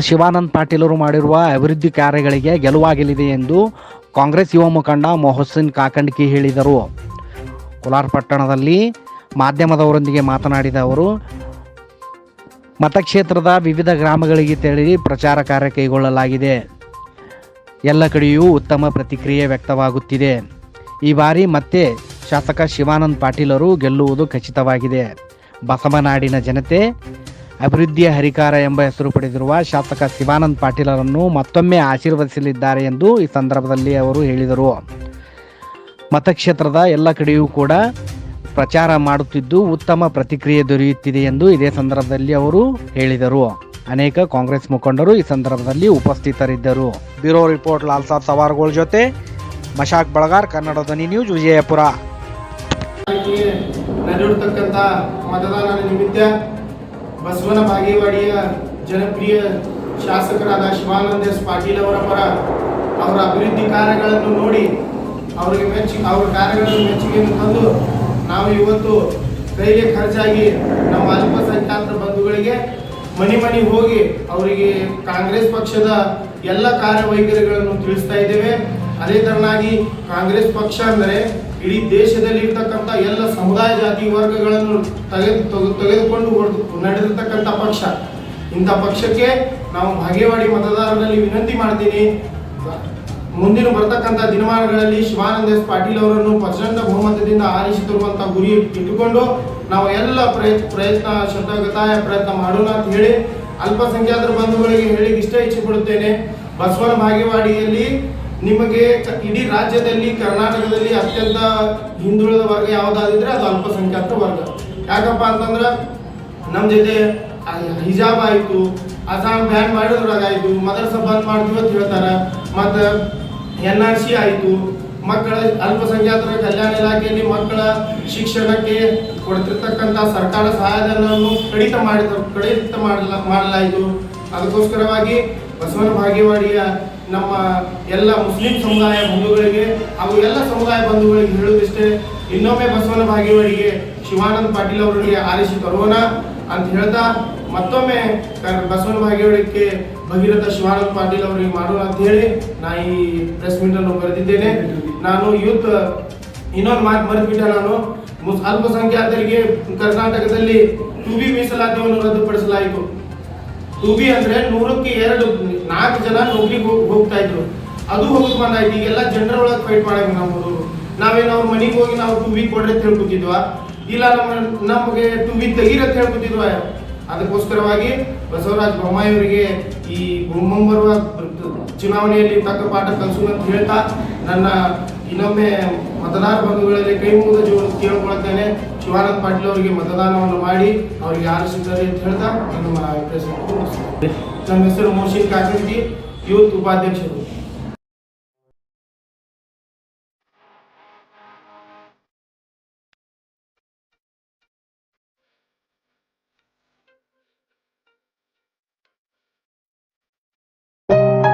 ಶಿವಾನಂದ್ ಪಾಟೀಲರು ಮಾಡಿರುವ ಅಭಿವೃದ್ಧಿ ಕಾರ್ಯಗಳಿಗೆ ಗೆಲುವಾಗಲಿದೆ ಎಂದು ಕಾಂಗ್ರೆಸ್ ಯುವ ಮುಖಂಡ ಮೊಹಸಿನ್ ಕಾಕಂಡ್ಕಿ ಹೇಳಿದರು. ಕೋಲಾರ ಪಟ್ಟಣದಲ್ಲಿ ಮಾಧ್ಯಮದವರೊಂದಿಗೆ ಮಾತನಾಡಿದ ಅವರು, ಮತಕ್ಷೇತ್ರದ ವಿವಿಧ ಗ್ರಾಮಗಳಿಗೆ ತೆರಳಿ ಪ್ರಚಾರ ಕಾರ್ಯ ಕೈಗೊಳ್ಳಲಾಗಿದೆ. ಎಲ್ಲ ಕಡೆಯೂ ಉತ್ತಮ ಪ್ರತಿಕ್ರಿಯೆ ವ್ಯಕ್ತವಾಗುತ್ತಿದೆ. ಈ ಬಾರಿ ಮತ್ತೆ ಶಾಸಕ ಶಿವಾನಂದ್ ಪಾಟೀಲರು ಗೆಲ್ಲುವುದು ಖಚಿತವಾಗಿದೆ. ಬಸವನಾಡಿನ ಜನತೆ, ಅಭಿವೃದ್ಧಿಯ ಹರಿಕಾರ ಎಂಬ ಹೆಸರು ಪಡೆದಿರುವ ಶಾಸಕ ಶಿವಾನಂದ್ ಪಾಟೀಲರನ್ನು ಮತ್ತೊಮ್ಮೆ ಆಶೀರ್ವದಿಸಲಿದ್ದಾರೆ ಎಂದು ಈ ಸಂದರ್ಭದಲ್ಲಿ ಅವರು ಹೇಳಿದರು. ಮತಕ್ಷೇತ್ರದ ಎಲ್ಲ ಕಡೆಯೂ ಕೂಡ ಪ್ರಚಾರ ಮಾಡುತ್ತಿದ್ದು ಉತ್ತಮ ಪ್ರತಿಕ್ರಿಯೆ ದೊರೆಯುತ್ತಿದೆ ಎಂದು ಇದೇ ಸಂದರ್ಭದಲ್ಲಿ ಅವರು ಹೇಳಿದರು. ಅನೇಕ ಕಾಂಗ್ರೆಸ್ ಮುಖಂಡರು ಈ ಸಂದರ್ಭದಲ್ಲಿ ಉಪಸ್ಥಿತರಿದ್ದರು. ಬ್ಯೂರೋ ರಿಪೋರ್ಟ್ ಲಾಲ್ಸಾಬ್ ಸವಾರ್ಗಳ ಜೊತೆ, ಮಶಾಕ್ ಬಳಗಾರ್, ಕನ್ನಡ ಧ್ವನಿ ನ್ಯೂಸ್, ವಿಜಯಪುರ. ನಡೆಯುತ್ತಕ್ಕಂಥ ಮತದಾನ ನಿಮಿತ್ತ ಬಸವನ ಬಾಗೇವಾಡಿಯ ಜನಪ್ರಿಯ ಶಾಸಕರಾದ ಶಿವಾನಂದ ಎಸ್ ಪಾಟೀಲ್ ಅವರ ಪರ ಅವರ ಅಭಿವೃದ್ಧಿ ಕಾರ್ಯಗಳನ್ನು ನೋಡಿ ಅವರಿಗೆ ಮೆಚ್ಚಿ, ಅವರ ಕಾರ್ಯಗಳನ್ನು ಮೆಚ್ಚುಗೆಯನ್ನು ತಂದು ನಾವು ಇವತ್ತು ಕೈಗೆ ಖರ್ಚಾಗಿ ನಮ್ಮ ಅಲ್ಪಸಂಖ್ಯಾತರ ಬಂಧುಗಳಿಗೆ ಮನೆ ಮನೆ ಹೋಗಿ ಅವರಿಗೆ ಕಾಂಗ್ರೆಸ್ ಪಕ್ಷದ ಎಲ್ಲ ಕಾರ್ಯವೈಖರಿಗಳನ್ನು ತಿಳಿಸ್ತಾ ಇದ್ದೇವೆ. ಅದೇ ತರನಾಗಿ ಕಾಂಗ್ರೆಸ್ ಪಕ್ಷ ಅಂದರೆ ಇಡೀ ದೇಶದಲ್ಲಿ ಇರ್ತಕ್ಕಂಥ ಎಲ್ಲ ಸಮುದಾಯ ಜಾತಿ ವರ್ಗಗಳನ್ನು ತೆಗೆದು ತೆಗೆ- ತೆಗೆದುಕೊಂಡು ನಡೆದಿರ್ತಕ್ಕಂಥ ಪಕ್ಷ. ಇಂಥ ಪಕ್ಷಕ್ಕೆ ನಾವು ಭಾಗೇವಾಡಿ ಮತದಾರರಲ್ಲಿ ವಿನಂತಿ ಮಾಡ್ತೀನಿ. ಮುಂದಿನ ಬರ್ತಕ್ಕಂಥ ದಿನಮಾನಗಳಲ್ಲಿ ಶಿವಾನಂದ ಎಸ್ ಪಾಟೀಲ್ ಅವರನ್ನು ಪ್ರಚಂಡ ಬಹುಮತದಿಂದ ಆರಿಸಿ ತರುವಂತ ಗುರಿ ಇಟ್ಟುಕೊಂಡು ನಾವು ಎಲ್ಲ ಪ್ರಯತ್ನ ಪ್ರಯತ್ನ ಶತಗತಾಯ ಪ್ರಯತ್ನ ಮಾಡೋಣ ಅಂತ ಹೇಳಿ ಅಲ್ಪಸಂಖ್ಯಾತರ ಬಂಧುಗಳಿಗೆ ಹೇಳಿ ಇಷ್ಟ ಇಚ್ಛೆ ಪಡುತ್ತೇನೆ. ಬಸವನ ಭಾಗೇವಾಡಿಯಲ್ಲಿ ನಿಮಗೆ ಇಡೀ ರಾಜ್ಯದಲ್ಲಿ, ಕರ್ನಾಟಕದಲ್ಲಿ ಅತ್ಯಂತ ಹಿಂದುಳಿದ ವರ್ಗ ಯಾವುದಾದಿದ್ರೆ ಅದು ಅಲ್ಪಸಂಖ್ಯಾತ ವರ್ಗ. ಯಾಕಪ್ಪ ಅಂತಂದ್ರೆ ನಮ್ಮ ಜೊತೆ ಹಿಜಾಬ್ ಆಯಿತು, ಅಸ್ಸಾಂ ಬ್ಯಾನ್ ಮಾಡಿದ್ರಾಗಾಯ್ತು ಮದರ್ಸ ಬಂದ್ ಮಾಡ್ತೀವಿ ಅಂತ ಹೇಳ್ತಾರೆ. ಮತ್ತು ಎನ್ ಆರ್ ಸಿ ಆಯಿತು, ಮಕ್ಕಳ ಅಲ್ಪಸಂಖ್ಯಾತರ ಕಲ್ಯಾಣ ಇಲಾಖೆಯಲ್ಲಿ ಮಕ್ಕಳ ಶಿಕ್ಷಣಕ್ಕೆ ಕೊಡ್ತಿರ್ತಕ್ಕಂಥ ಸರ್ಕಾರ ಸಹಾಯಧನವನ್ನು ಕಡಿತ ಮಾಡಿದ, ಕಡಿತ ಮಾಡಲ, ಮಾಡಲಾಯಿತು. ಅದಕ್ಕೋಸ್ಕರವಾಗಿ ಬಸವನ ಭಾಗೇವಾಡಿಯ ನಮ್ಮ ಎಲ್ಲ ಮುಸ್ಲಿಂ ಸಮುದಾಯ ಬಂಧುಗಳಿಗೆ ಹಾಗೂ ಎಲ್ಲ ಸಮುದಾಯ ಬಂಧುಗಳಿಗೆ ಹೇಳುವುದಿಷ್ಟೇ, ಇನ್ನೊಮ್ಮೆ ಬಸವನ ಭಾಗಿಯವರಿಗೆ ಶಿವಾನಂದ ಪಾಟೀಲ್ ಅವರಿಗೆ ಆರಿಸಿ ತರೋಣ ಅಂತ ಹೇಳ್ತಾ ಮತ್ತೊಮ್ಮೆ ಬಸವನ ಭಾಗಿಯವರಿಗೆ ಭಗೀರಥ ಶಿವಾನಂದ ಪಾಟೀಲ್ ಅವರಿಗೆ ಮಾಡೋಣ ಅಂತ ಹೇಳಿ ನಾ ಈ ಪ್ರೆಸ್ ಮೀಟ್ ಅನ್ನು ಬರೆದಿದ್ದೇನೆ. ನಾನು ಯೂತ್, ಇನ್ನೊಂದು ಮಾತು ಬರೆದ್ಬಿಟ್ಟೆ ನಾನು. ಅಲ್ಪಸಂಖ್ಯಾತರಿಗೆ ಕರ್ನಾಟಕದಲ್ಲಿ ಟು ಬಿ ಮೀಸಲಾತಿಯನ್ನು ರದ್ದುಪಡಿಸಲಾಯಿತು. ಟು ಬಿ ಅಂದ್ರೆ ನೂರಕ್ಕೆ ಎರಡು, ನಾಲ್ಕು ಜನ ನೌಕರಿಗೆ ಹೋಗ್- ಹೋಗ್ತಾ ಇದ್ರು. ಅದು ಹೋಗಕ್ ಬಂದಾಯ್ತು ಈಗೆಲ್ಲ ಜನರ ಒಳಗೆ ಫೈಟ್ ಮಾಡಂಗ ನಮ್ಮ ಹುಡುಗರು ನಾವೇನು ಅವ್ರ ಮನೆಗೆ ಹೋಗಿ ನಾವು ಟು ಬಿ ಕೊಡ್ರಿ ಹೇಳ್ಕೊತಿದ್ವಾ? ಇಲ್ಲ, ನಮ್ಮ ನಮಗೆ ಟು ಬಿ ತೆಗೀರಿ ಅಂತ ಹೇಳ್ಕೊತಿದ್ವಾ? ಅದಕ್ಕೋಸ್ಕರವಾಗಿ ಬಸವರಾಜ ಬೊಮ್ಮಾಯಿ ಅವರಿಗೆ ಈ ಮುಂಬರುವ ಚುನಾವಣೆಯಲ್ಲಿ ತಕ್ಕ ಪಾಠ ಕಲಿಸು ಅಂತ ಹೇಳ್ತಾ ನನ್ನ ಇನ್ನೊಮ್ಮೆ ಮತದಾರ ಬಂಧುಗಳಲ್ಲಿ ಕೈ ಮುಗಿದ ಜೀವನ ಕೇಳ್ಕೊಳ್ತೇನೆ ಶಿವಾನಂದ ಪಾಟೀಲ್ ಅವರಿಗೆ ಮತದಾನವನ್ನು ಮಾಡಿ ಅವರಿಗೆ ಸಿಗ್ತಾರೆ ಅಂತ ಹೇಳ್ತಾ ಮುಗಿಸ್ತೇನೆ. ನನ್ನ ಹೆಸರು ಮೋಶಿನ್ ಕಾಕಂಜಿ ಯೂತ್ ಉಪಾಧ್ಯಕ್ಷರು